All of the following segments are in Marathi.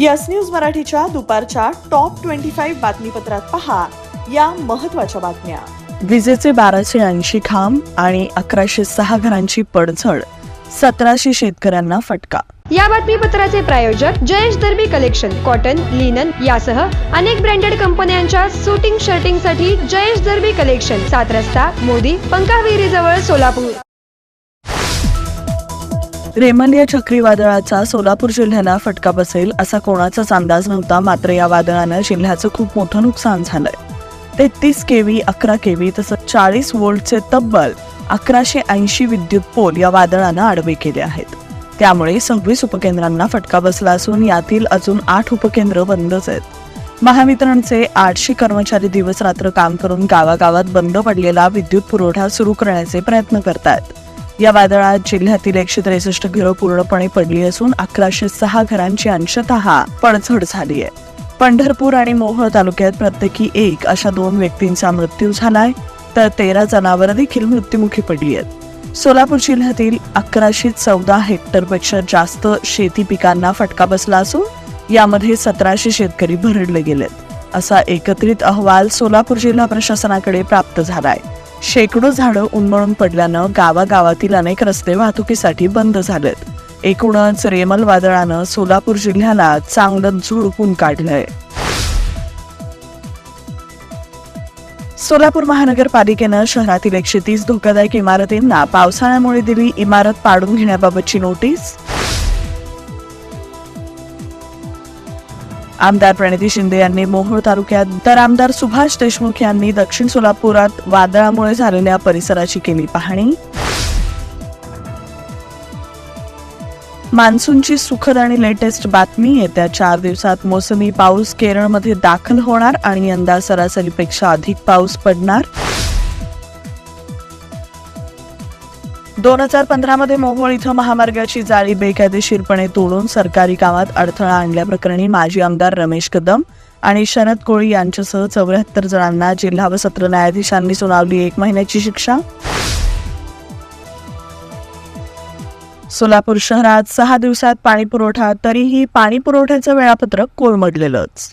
यस न्यूज मराठीच्या दुपारच्या टॉप ट्वेंटी फाईव्ह बातमीपत्रात पहा या महत्त्वाच्या बातम्या. विजेचे बाराशे ऐंशी खांब आणि अकराशे सहा घरांची पडझड सतराशे शेतकऱ्यांना फटका. या बातमीपत्राचे प्रायोजक Jayesh Darbi collection cotton linen यासह अनेक ब्रँडेड कंपन्यांच्या सुटिंग शर्टिंगसाठी जयेश दर्बी कलेक्शन सात रस्ता मोदी पंकाविहिरी जवळ सोलापूर. रेमल या चक्रीवादळाचा सोलापूर जिल्ह्याला फटका बसेल असा कोणाचाच अंदाज नव्हता. मात्र या वादळानं जिल्ह्याचं खूप मोठं नुकसान झालंय. तेहतीस केवी अकरा केवी तसंच चाळीस वोल्टचे तब्बल अकराशे ऐंशी विद्युत पोल या वादळानं आडवे केले आहेत. त्यामुळे सव्वीस उपकेंद्रांना फटका बसला असून यातील अजून आठ उपकेंद्र बंदच आहेत. महावितरणचे आठशे कर्मचारी दिवस रात्र काम करून गावागावात बंद पडलेला विद्युत पुरवठा सुरू करण्याचे प्रयत्न करतात या वादळात जिल्ह्यातील एकशे त्रेसष्ट घरं पूर्णपणे पडली असून अकराशे सहा घरांची अंशतः पडझड झाली आहे पंढरपूर आणि मोहोळ तालुक्यात प्रत्येकी एक अशा दोन व्यक्तींचा मृत्यू झालाय तर तेरा जनावर देखील मृत्युमुखी पडली आहेत सोलापूर जिल्ह्यातील अकराशे चौदा हेक्टरपेक्षा जास्त शेती पिकांना फटका बसला असून यामध्ये सतराशे शेतकरी भरडले गेलेत. असा एकत्रित अहवाल सोलापूर जिल्हा प्रशासनाकडे प्राप्त झालाय. शेकडो झाडं उन्मळून पडल्यानं गावागावातील अनेक रस्ते वाहतुकीसाठी बंद झालेत. एकूणच रेमल वादळानं सोलापूर जिल्ह्याला चांगलं झुडपून काढलंय. सोलापूर महानगरपालिकेनं शहरातील एकशे तीस धोकादायक इमारतींना पावसाळ्यामुळे दिली इमारत पाडून घेण्याबाबतची नोटीस? आमदार प्रणिती शिंदे यांनी मोहोळ तालुक्यात तर आमदार सुभाष देशमुख यांनी दक्षिण सोलापुरात वादळामुळे झालेल्या परिसराची केली पाहणी. मान्सूनची सुखद आणि लेटेस्ट बातमी येत्या चार दिवसात मोसमी पाऊस केरळमध्ये दाखल होणार आणि यंदा सरासरीपेक्षा अधिक पाऊस पडणार. दोन हजार पंधरा मध्ये मोहोळ इथं महामार्गाची जाळी बेकायदेशीरपणे तोडून सरकारी कामात अडथळा आणल्याप्रकरणी माजी आमदार रमेश कदम आणि शरद कोळी यांच्यासह चौऱ्याहत्तर जणांना जिल्हा व सत्र न्यायाधीशांनी सुनावली एक महिन्याची शिक्षा. सोलापूर शहरात सहा दिवसात पाणी पुरवठा तरीही पाणी पुरवठ्याचं वेळापत्रक कोलमडलेलंच.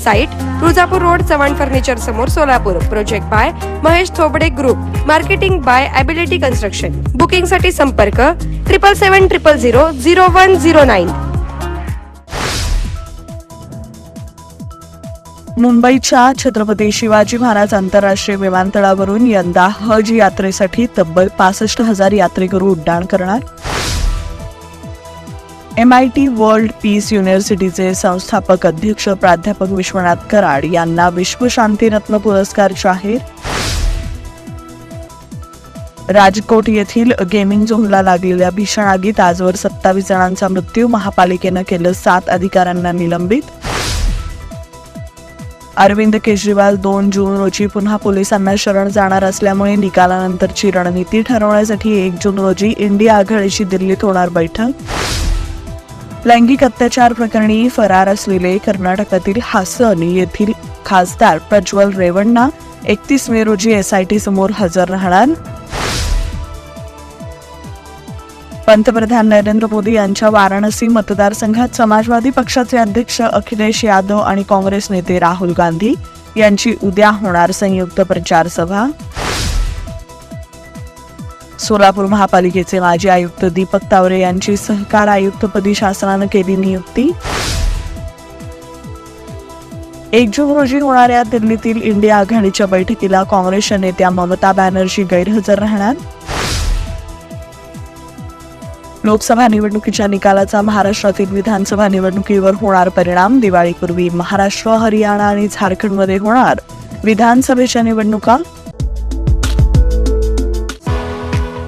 Site Tuljapur road Chavan furniture समोर Solapur. Project by Mahesh Thobde group marketing by ability construction बुकिंगसाठी संपर्क triple seven triple zero zero one zero nine मुंबईच्या छत्रपती शिवाजी महाराज आंतरराष्ट्रीय विमानतळावरून यंदा हज यात्रेसाठी तब्बल पासष्ट हजार यात्रेकरू उड्डाण करणार. M I T world peace युनिव्हर्सिटीचे संस्थापक अध्यक्ष प्राध्यापक विश्वनाथ कराड यांना विश्वशांतीरत्न पुरस्कार जाहीर. राजकोट येथील गेमिंग झोनला लागलेल्या भीषण आगीत आजवर सत्तावीस जणांचा मृत्यू महापालिकेनं केलं सात अधिकाऱ्यांना निलंबित. अरविंद केजरीवाल दोन जून रोजी पुन्हा पोलिसांना शरण जाणार असल्यामुळे निकालानंतरची रणनीती ठरवण्यासाठी एक जून रोजी इंडिया आघाडीची दिल्लीत होणार बैठक. लैंगिक अत्याचार प्रकरणी फरार असलेले कर्नाटकातील हासन येथील खासदार प्रज्वल रेवण्णा एकतीस मे रोजी एसआयटी समोर हजर राहणार. पंतप्रधान नरेंद्र मोदी यांच्या वाराणसी मतदारसंघात समाजवादी पक्षाचे अध्यक्ष अखिलेश यादव आणि काँग्रेस नेते राहुल गांधी यांची उद्या होणार संयुक्त प्रचार सभा सोलापूर महापालिकेचे माजी आयुक्त दीपक तावरे यांची सहकार आयुक्तपदी शासनानं केली नियुक्ती. एक जून रोजी होणाऱ्या दिल्लीतील इंडिया आघाडीच्या बैठकीला काँग्रेसच्या नेत्या ममता बॅनर्जी गैरहजर राहणार. लोकसभा निवडणुकीच्या निकालाचा महाराष्ट्रातील विधानसभा निवडणुकीवर होणार परिणाम. दिवाळीपूर्वी महाराष्ट्र हरियाणा आणि झारखंडमध्ये होणार विधानसभेच्या निवडणुका.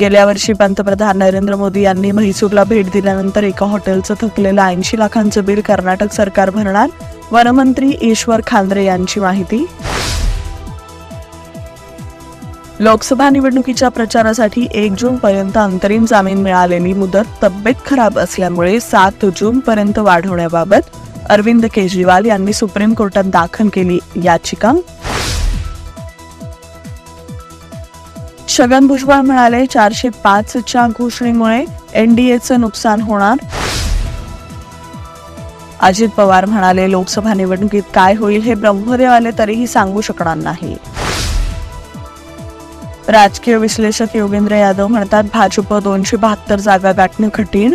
गेल्या वर्षी पंतप्रधान नरेंद्र मोदी यांनी म्हैसूरला भेट दिल्यानंतर एका हॉटेलचं थकलेलं ऐंशी लाखांचं बिल कर्नाटक सरकार भरणार वनमंत्री ईश्वर खांद्रे यांची माहिती. लोकसभा निवडणुकीच्या प्रचारासाठी एक जून पर्यंत अंतरिम जामीन मिळालेली मुदत तब्येत खराब असल्यामुळे सात जून पर्यंत वाढवण्याबाबत अरविंद केजरीवाल यांनी सुप्रीम कोर्टात दाखल केली याचिका. छगन भुजबळ म्हणाले चारशे पाचच्या घोषणेमुळे एनडीएचं नुकसान होणार. अजित पवार म्हणाले लोकसभा निवडणुकीत काय होईल हे ब्रह्मदेव आले तरीही सांगू शकणार नाही. राजकीय विश्लेषक योगेंद्र यादव म्हणतात भाजप दोनशे बहात्तर जागा गाठणं कठीण.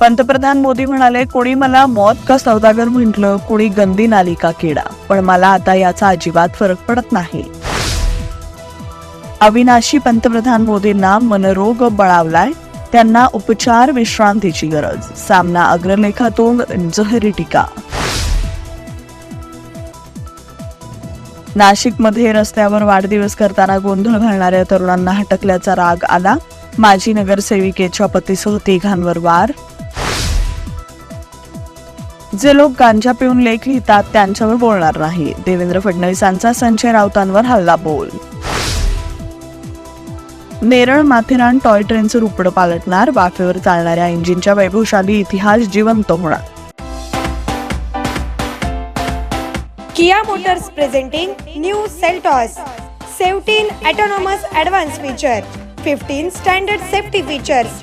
पंतप्रधान मोदी म्हणाले कोणी मला मौत का सौदागर म्हटलं? कोणी गंदी नाली का किडा? पण मला आता याचा अजिबात फरक पडत नाही. अविनाशी पंतप्रधान मोदींना मनरोग बळावलाय. त्यांना उपचार विश्रांतीची गरज. सामना अग्रलेखातून जहरी टीका. नाशिकमध्ये रस्त्यावर वाढदिवस करताना गोंधळ घालणाऱ्या तरुणांना हटकल्याचा राग आला. माजी नगरसेविकेच्या पतीसह तिघांवर वार. जे लोक गांजा पिऊन लेख लिहितात त्यांच्यावर बोलणार नाही. देवेंद्र फडणवीसांचा संजय राऊतांवर हल्ला बोल. नेरळ माथेरान टॉय ट्रेनचं रुपडं पालटणार वाफेवर चालणाऱ्या इंजिनच्या वैभवशाली इतिहास जिवंत होणार. Kia Motors presenting new Seltos seventeen autonomous advance feature fifteen standard safety features